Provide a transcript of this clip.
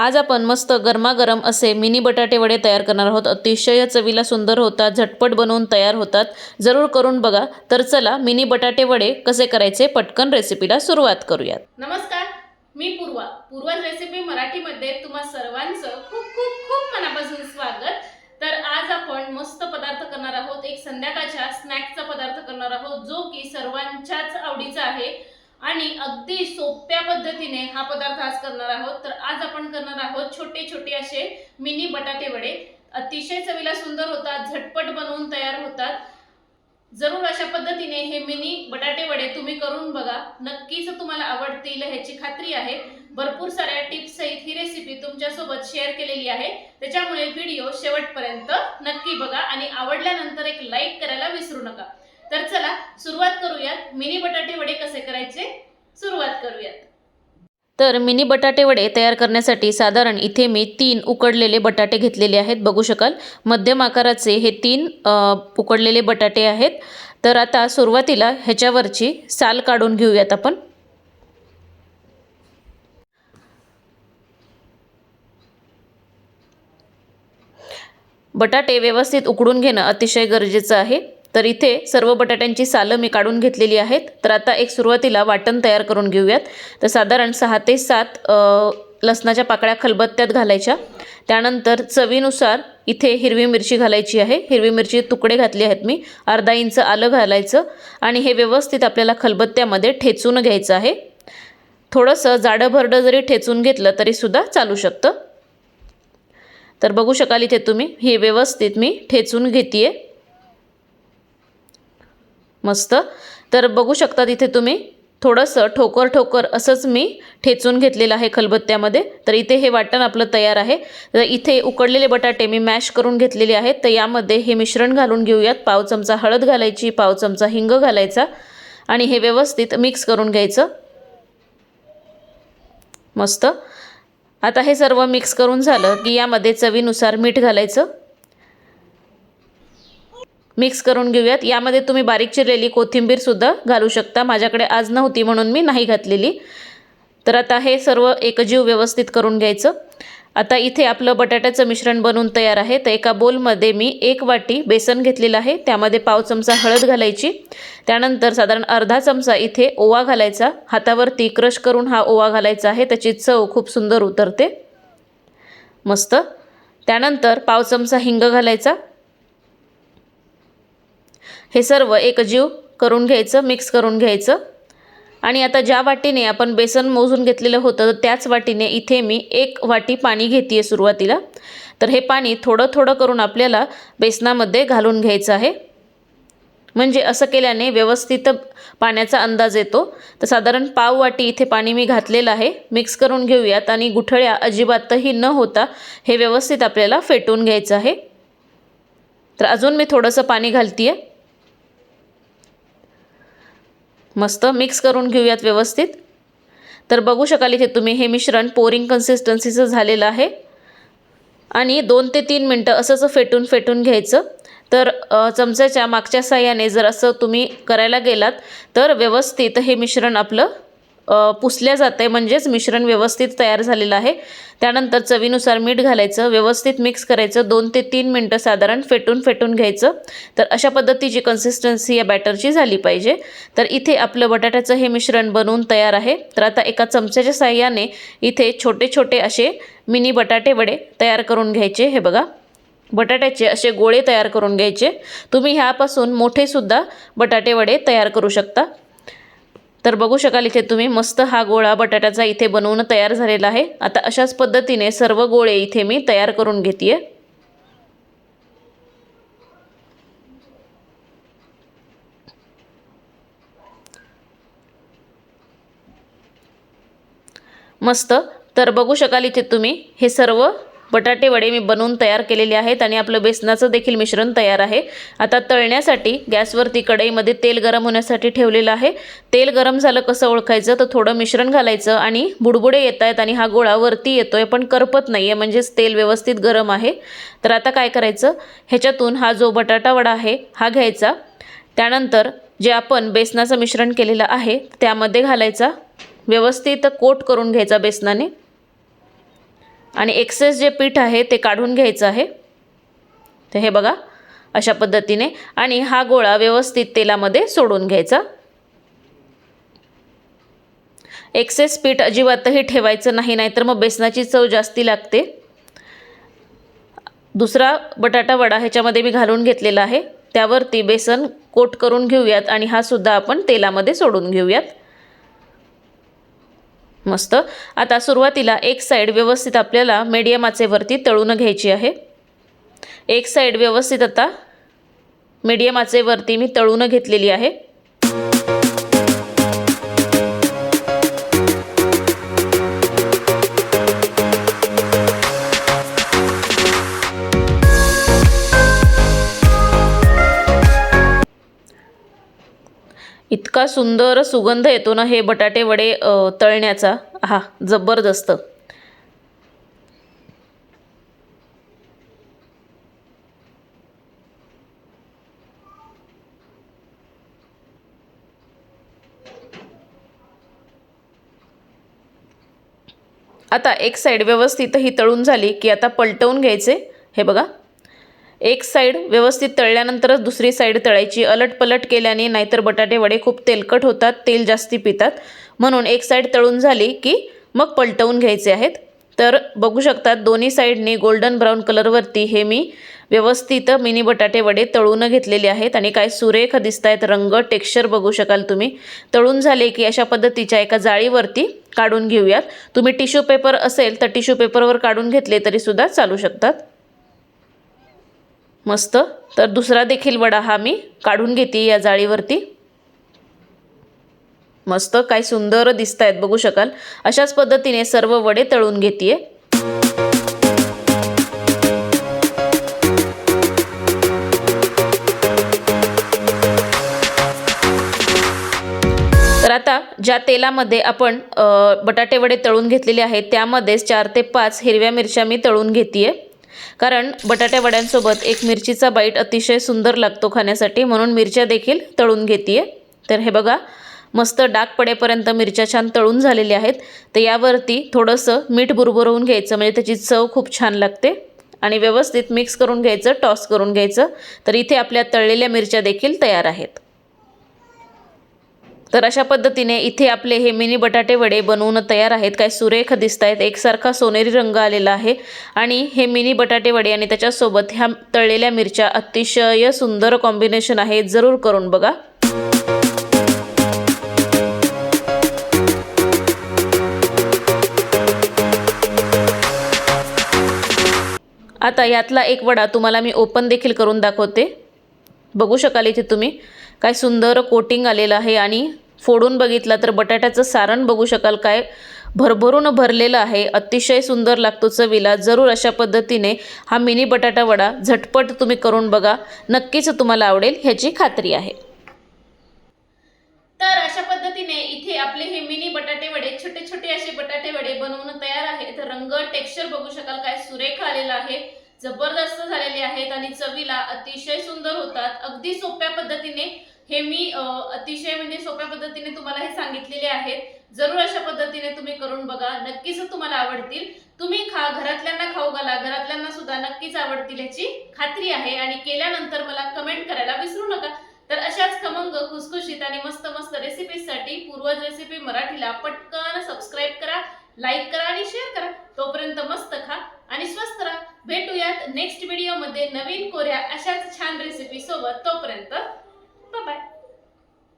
आज आपण मस्त गरमागरम असे मिनी बटाटे वडे तयार करणार आहोत. अतिशय चवीला सुंदर होतात झटपट बनवून तयार होतात. जरूर करून बघा. तर चला मिनी बटाटे वडे कसे करायचे पटकन रेसिपीला सुरुवात करूयात. नमस्कार मी पूर्वा. पूर्वाज रेसिपी मराठीमध्ये तुम्हा सर्वांचं खूप खूप खूप मनापासून स्वागत. तर आज आपण मस्त पदार्थ करणार आहोत. एक संध्याकाळच्या स्नॅकचा पदार्थ करणार आहोत जो की सर्वांच्याच आवडीचा आहे. आणि अगदी सोप्या पद्धतीने हा पदार्थ आज करणार आहोत. तर आज आपण करणार आहोत छोटे छोटे असे मिनी बटाटे वडे. अतिशय चवीला सुंदर होतात झटपट बनवून तयार होतात. जरूर अशा पद्धतीने हे मिनी बटाटे वडे तुम्ही करून बघा. नक्कीच तुम्हाला आवडतील ह्याची खात्री आहे. भरपूर साऱ्या टिप्स सहित ही रेसिपी तुमच्यासोबत शेअर केलेली आहे. त्याच्यामुळे व्हिडिओ शेवटपर्यंत नक्की बघा आणि आवडल्यानंतर एक लाईक करायला विसरू नका. तर चला सुरुवात करूयात. मिनी बटाटे वडे कसे करायचे? सुरुवात करूयात. तर मिनी बटाटे वडे तयार करण्यासाठी साधारण इथे मी तीन उकडलेले बटाटे घेतलेले आहेत बघू शकाल. मध्यम आकाराचे हे तीन उकडलेले बटाटे आहेत. तर आता सुरुवातीला ह्याच्यावरची साल काढून घेऊयात आपण. बटाटे व्यवस्थित उकडून घेणं अतिशय गरजेचं आहे. तर इथे सर्व बटाट्यांची सालं मी काढून घेतलेली आहेत. तर आता एक सुरुवातीला वाटण तयार करून घेऊयात. तर साधारण सहा ते सात लसणाच्या पाकळ्या खलबत्त्यात घालायच्या. त्यानंतर चवीनुसार इथे हिरवी मिरची घालायची आहे. हिरवी मिरची तुकडे घातले आहेत मी. अर्धा इंच आलं घालायचं. आणि हे व्यवस्थित आपल्याला खलबत्त्यामध्ये ठेचून घ्यायचं आहे. थोडंसं जाडं भरडं जरी ठेचून घेतलं तरीसुद्धा चालू शकतं. तर बघू शकाल इथे तुम्ही. हे व्यवस्थित मी ठेचून घेते मस्त. तर बघू शकता इथे तुम्ही थोडंसं ठोकर ठोकर असंच मी ठेचून घेतलेलं आहे खलबत्त्यामध्ये. तर इथे हे वाटण आपलं तयार आहे. तर इथे उकडलेले बटाटे मी मॅश करून घेतलेले आहेत. तर यामध्ये हे मिश्रण घालून घेऊयात. पाव चमचा हळद घालायची पाव चमचा हिंग घालायचा आणि हे व्यवस्थित मिक्स करून घ्यायचं. मस्त. आता हे सर्व मिक्स करून झालं की यामध्ये चवीनुसार मीठ घालायचं. मिक्स करून घेऊयात. यामध्ये तुम्ही बारीक चिरलेली कोथिंबीरसुद्धा घालू शकता. माझ्याकडे आज नव्हती म्हणून मी नाही घातलेली. तर आता हे सर्व एकजीव व्यवस्थित करून घ्यायचं. आता इथे आपलं बटाट्याचं मिश्रण बनवून तयार आहे. तर एका बोलमध्ये मी एक वाटी बेसन घेतलेलं आहे. त्यामध्ये पाव चमचा हळद घालायची. त्यानंतर साधारण अर्धा चमचा इथे ओवा घालायचा. हातावरती क्रश करून हा ओवा घालायचा आहे. त्याची चव खूप सुंदर उतरते. मस्त. त्यानंतर पाव चमचा हिंग घालायचा. हे सर्व एकजीव करून घ्यायचं मिक्स करून घ्यायचं. आणि आता ज्या वाटीने आपण बेसन मोजून घेतलेलं होतं तर त्याच वाटीने इथे मी एक वाटी पाणी घेते आहे सुरुवातीला. तर हे पाणी थोडं थोडं करून आपल्याला बेसनामध्ये घालून घ्यायचं आहे. म्हणजे असं केल्याने व्यवस्थित पाण्याचा अंदाज येतो. तर साधारण पाव वाटी इथे पाणी मी घातलेलं आहे. मिक्स करून घेऊयात आणि गुठळ्या अजिबातही न होता हे व्यवस्थित आपल्याला फेटून घ्यायचं आहे. तर अजून मी थोडंसं पाणी घालते आहे मस्त मिक्स करून घेऊयात व्यवस्थित. तर बघू शकाल इथे तुम्ही हे मिश्रण पोरिंग कन्सिस्टन्सीचं झालेलं आहे. आणि दोन ते तीन मिनटं असंच फेटून फेटून घ्यायचं. तर चमच्याच्या मागच्या साह्याने जर असं तुम्ही करायला गेलात तर व्यवस्थित हे मिश्रण आपलं पुसल्या जातं आहे म्हणजेच मिश्रण व्यवस्थित तयार झालेलं आहे. त्यानंतर चवीनुसार मीठ घालायचं. व्यवस्थित मिक्स करायचं. दोन ते तीन मिनटं साधारण फेटून फेटून घ्यायचं. तर अशा पद्धतीची कन्सिस्टन्सी या बॅटरची झाली पाहिजे. तर इथे आपलं बटाट्याचं हे मिश्रण बनवून तयार आहे. तर आता एका चमच्याच्या साह्याने इथे छोटे छोटे असे मिनी बटाटे वडे तयार करून घ्यायचे. हे बघा. बटाट्याचे असे गोळे तयार करून घ्यायचे. तुम्ही ह्यापासून मोठेसुद्धा बटाटे वडे तयार करू शकता. तर बघू शकाल इथे तुम्ही मस्त हा गोळा बटाट्याचा इथे बनवून तयार झालेला आहे. आता अशाच पद्धतीने सर्व गोळे इथे मी तयार करून घेते मस्त. तर बघू शकाल इथे तुम्ही हे सर्व बटाटे वडे मी बनवून तयार केलेले आहेत आणि आपलं बेसनाचं देखील मिश्रण तयार आहे. आता तळण्यासाठी गॅसवरती कढईमध्ये तेल गरम होण्यासाठी ठेवलेलं आहे. तेल गरम झालं कसं ओळखायचं? तर थोडं मिश्रण घालायचं आणि बुडबुडे येत आहेत आणि हा गोळा वरती येतो आहे पण करपत नाही आहे म्हणजेच तेल व्यवस्थित गरम आहे. तर आता काय करायचं? ह्याच्यातून हा जो बटाटा वडा आहे हा घ्यायचा. त्यानंतर जे आपण बेसनाचं मिश्रण केलेलं आहे त्यामध्ये घालायचा. व्यवस्थित कोट करून घ्यायचा बेसनाने. आणि एक्सेस जे पीठ आहे ते काढून घ्यायचं आहे. तर हे बघा अशा पद्धतीने. आणि हा गोळा व्यवस्थित तेलामध्ये सोडून घ्यायचा. एक्सेस पीठ अजिबातही ठेवायचं नाही नाहीतर मग बेसनाची चव जास्ती लागते. दुसरा बटाटा वडा ह्याच्यामध्ये मी घालून घेतलेला आहे. त्यावरती बेसन कोट करून घेऊयात आणि हा सुद्धा आपण तेलामध्ये सोडून घेऊयात. मस्त. आता सुरुवातीला एक साईड व्यवस्थित आपल्याला मीडियम आचेवरती तळून घ्यायची आहे. एक साईड व्यवस्थित आता मीडियम आचेवरती मी तळून घेतलेली आहे. इतका सुंदर सुगंध येतो ना हे बटाटे वडे तळण्याचा. हा जबरदस्त. आता एक साईड व्यवस्थित ही तळून झाली की आता पलटवून घ्यायचे. हे बघा. एक साईड व्यवस्थित तळल्यानंतरच दुसरी साईड तळायची. अलट पलट केल्याने नाहीतर बटाटे वडे खूप तेलकट होतात तेल जास्ती पितात. म्हणून एक साईड तळून झाली की मग पलटवून घ्यायचे आहेत. तर बघू शकतात दोन्ही साईडनी गोल्डन ब्राऊन कलरवरती हे मी व्यवस्थित मिनी बटाटे वडे तळून घेतलेले आहेत. आणि काय सुरेख दिसत आहेत रंग टेक्स्चर बघू शकाल तुम्ही. तळून झाले की अशा पद्धतीच्या एका जाळीवरती काढून घेऊयात. तुम्ही टिश्यू पेपर असेल तर टिश्यू पेपरवर काढून घेतले तरीसुद्धा चालू शकतात. मस्त. तर दुसरा देखील वडा हा मी काढून घेते या जाळीवरती. मस्त काय सुंदर दिसत आहेत बघू शकाल. अशाच पद्धतीने सर्व वडे तळून घेते तर आता ज्या तेलामध्ये आपण बटाटे वडे तळून घेतलेले आहेत त्यामध्येच चार ते पाच हिरव्या मिरच्या मी तळून घेते कारण बटाट्यावड्यांसोबत एक मिरचीचा बाईट अतिशय सुंदर लागतो खाण्यासाठी म्हणून मिरच्या देखील तळून घेते तर हे बघा मस्त डाग पडेपर्यंत मिरच्या छान तळून झालेल्या आहेत. तर यावरती थोडंसं मीठ बुरबुरवून घ्यायचं म्हणजे त्याची चव खूप छान लागते. आणि व्यवस्थित मिक्स करून घ्यायचं टॉस करून घ्यायचं. तर इथे आपल्या तळलेल्या मिरच्या देखील तयार आहेत. तर अशा पद्धतीने इथे आपले हे मिनी बटाटे वडे बनवून तयार आहेत. काय सुरेख दिसत आहेत एकसारखा सोनेरी रंग आलेला आहे. आणि हे मिनी बटाटे वडे आणि त्याच्यासोबत ह्या तळलेल्या मिरच्या अतिशय सुंदर कॉम्बिनेशन आहे. जरूर करून बघा. आता यातला एक वडा तुम्हाला मी ओपन देखील करून दाखवते. बघू शकाल इथे तुम्ही. काय सुंदर कोटिंग आलेलं आहे आणि फोडून बघितला तर बटाट्याचं सारण बघू शकाल काय? भरभरून भरलेलं आहे. अतिशय सुंदर लागतो चवीला. जरूर अशा पद्धतीने हा मिनी बटाटा वडा झटपट तुम्ही करून बघा. नक्कीच तुम्हाला आवडेल ह्याची खात्री आहे. तर अशा पद्धतीने इथे आपले हे मिनी बटाटे वडे छोटे छोटे असे बटाटे वडे बनवून तयार आहेत. रंग टेक्स्चर बघू शकाल काय? सुरेख आलेला आहे. जबरदस्त झालेले आहेत आणि चवीला अतिशय सुंदर होतात. अगदी सोप्या पद्धतीने हे मी अतिशय म्हणजे सोप्या पद्धतीने तुम्हाला हे सांगितलेले आहेत. जरूर अशा पद्धतीने तुम्ही करून बघा. नक्कीच तुम्हाला आवडतील. तुम्ही खा घरातल्यांना खाऊ घाला. घरातल्यांना सुद्धा नक्कीच आवडतील याची खात्री आहे. आणि केल्यानंतर मला कमेंट करायला विसरू नका. तर अशाच खमंग खुसखुशीत आणि मस्त मस्त रेसिपीसाठी पूर्वज रेसिपी मराठीला पटकन सबस्क्राईब करा लाईक करा आणि शेअर करा. तोपर्यंत मस्त खा. आणि स्वस्त राहा. भेटूयात नेक्स्ट व्हिडिओमध्ये नवीन कोऱ्या अशाच छान रेसिपी सोबत. तोपर्यंत बाय